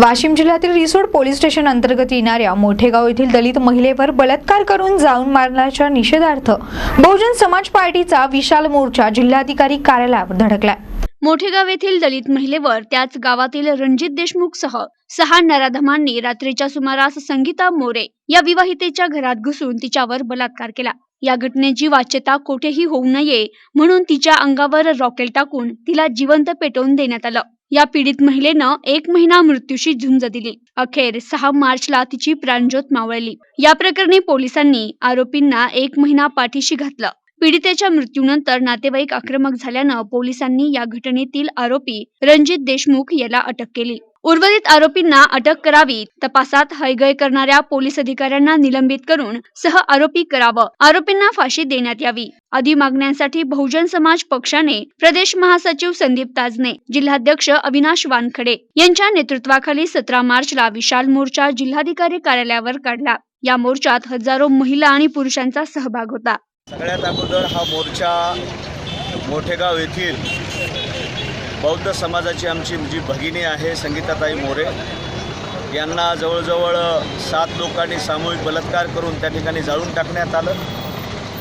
वाशिम जिल्ह्यातील Risod police station अंतर्गत येणाऱ्या मोठेगाव येथील दलित महिलेवर बलात्कार करून जाऊन मारण्याच्या निषेधार्थ बहुजन समाज पार्टीचा विशाल मोर्चा जिल्हाधिकारी कार्यालयावर धडकलाय. मोठेगाव येथील दलित महिलेवर त्याच गावातील रणजित देशमुख सह सहा नराधमांनी रात्रीच्या सुमारास संगीता मोरे या विवाहितेच्या घरात घुसून तिच्यावर बलात्कार केला. या घटनेची वाच्यता कोठेही होऊ नये म्हणून तिच्या अंगावर रॉकेल टाकून तिला जिवंत पेटवून देण्यात आलं. या पीडित महिलेनं एक महिना मृत्यूशी झुंज दिली. अखेर सहा मार्चला तिची प्राणज्योत मावळली. या प्रकरणी पोलिसांनी आरोपींना एक महिना पाठीशी घातलं. पीडितेच्या मृत्यूनंतर नातेवाईक आक्रमक झाल्यानं पोलिसांनी या घटनेतील आरोपी रणजित देशमुख याला अटक केली. उर्वरित आरोपींना अटक करावी तपासात हयगय करणाऱ्या पोलीस अधिकाऱ्यांना निलंबित करून सह आरोपी करावं. आरोपींना फाशी देण्यात यावी. आदी मागण्यांसाठी बहुजन समाज पक्षाने प्रदेश महासचिव संदीप ताजने जिल्हाध्यक्ष अविनाश वानखडे यांच्या नेतृत्वाखाली सतरा मार्चला विशाल मोर्चा जिल्हाधिकारी कार्यालयावर काढला. या मोर्चात हजारो महिला आणि पुरुषांचा सहभाग होता. सगळ्यात अगोदर हा मोर्चा मोठेगाव येथील बौद्ध समाजाची आमची जी भगिनी आहे संगीताताई मोरे यांना जवळजवळ सात लोकांनी सामूहिक बलात्कार करून त्या ठिकाणी जाळून टाकण्यात आलं.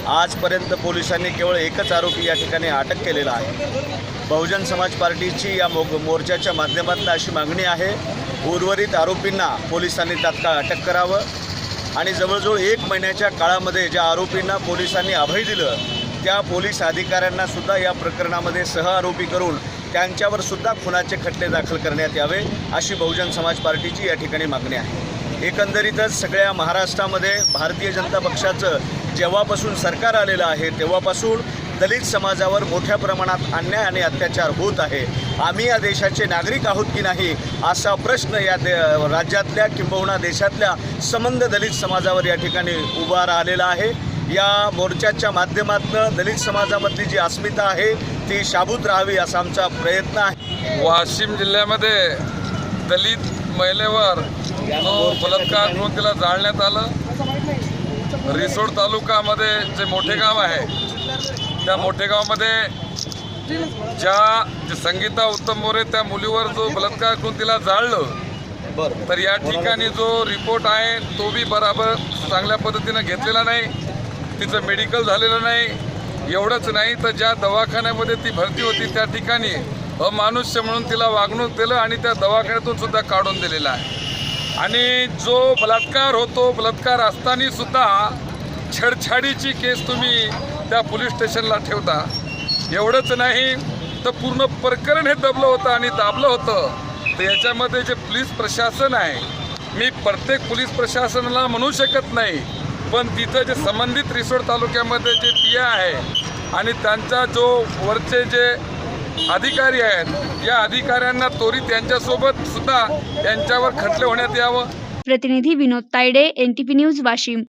आजपर्यंत पोलिसांनी केवळ एकच आरोपी या ठिकाणी अटक केलेला आहे. बहुजन समाज पार्टीची या मो मोर्चाच्या माध्यमातून अशी मागणी आहे. उर्वरित आरोपींना पोलिसांनी तात्काळ अटक करावं आणि जवळजवळ एक महिन्याच्या काळामध्ये ज्या आरोपींना पोलिसांनी अभय दिलं त्या पोलीस अधिकाऱ्यांनासुद्धा या प्रकरणामध्ये सह आरोपी करून त्यांच्यावर सुद्धा खुनाचे खटले दाखल करण्यात यावे अशी बहुजन समाज पार्टीची या ठिकाणी मागणी आहे. एकंदरीतच सगळ्या महाराष्ट्रामध्ये भारतीय जनता पक्षाचं जेव्हापासून सरकार आलेलं आहे तेव्हापासून दलित समाजावर मोठ्या प्रमाणात अन्याय आणि अत्याचार होत आहे. आम्ही या देशाचे नागरिक आहोत की नाही असा प्रश्न या दे राज्यातल्या किंबहुना देशातल्या संबंध दलित समाजावर या ठिकाणी उभा राहिलेला आहे. या मोर्चाच्या माध्यमातून दलित समाजामधली जी अस्मिता आहे ती शाबूत राहावी असा आमचा प्रयत्न आहे. वाशिम जिल्ह्यामध्ये दलित महिलेवर जो बलात्कार करून तिला जाळण्यात आलं. रिसोड तालुकामध्ये जे मोठे गाव आहे त्या मोठे गावामध्ये ज्या जे संगीता उत्तम मोरे त्या मुलीवर जो बलात्कार करून तिला जाळलं तर या ठिकाणी जो रिपोर्ट आहे तो बी बराबर चांगल्या पद्धतीनं घेतलेला नाही. तिचं मेडिकल झालेलं नाही. एवढंच नाही तर ज्या दवाखान्यामध्ये ती भरती होती त्या ठिकाणी अमानुष्य म्हणून तिला वागणूक दिलं आणि त्या दवाखान्यातून सुद्धा काढून दिलेला आहे. आणि जो बलात्कार होतो बलात्कार असताना सुद्धा छेडछाडीची केस तुम्ही त्या पोलीस स्टेशनला ठेवता. एवढंच नाही तर पूर्ण प्रकरण हे दबलं होतं आणि दाबलं होतं. तर याच्यामध्ये जे पोलीस प्रशासन आहे मी प्रत्येक पोलीस प्रशासनाला म्हणू शकत नाही पण तिथं जे संबंधित रिसोड तालुक्यामध्ये जे पी आहे आणि त्यांचा जो वरचे जे अधिकारी आहेत या अधिकाऱ्यांना त्वरित त्यांच्यासोबत सुद्धा त्यांच्यावर खटले होण्यात यावं. प्रतिनिधी विनोद तायडे एनटीपी न्यूज वाशिम.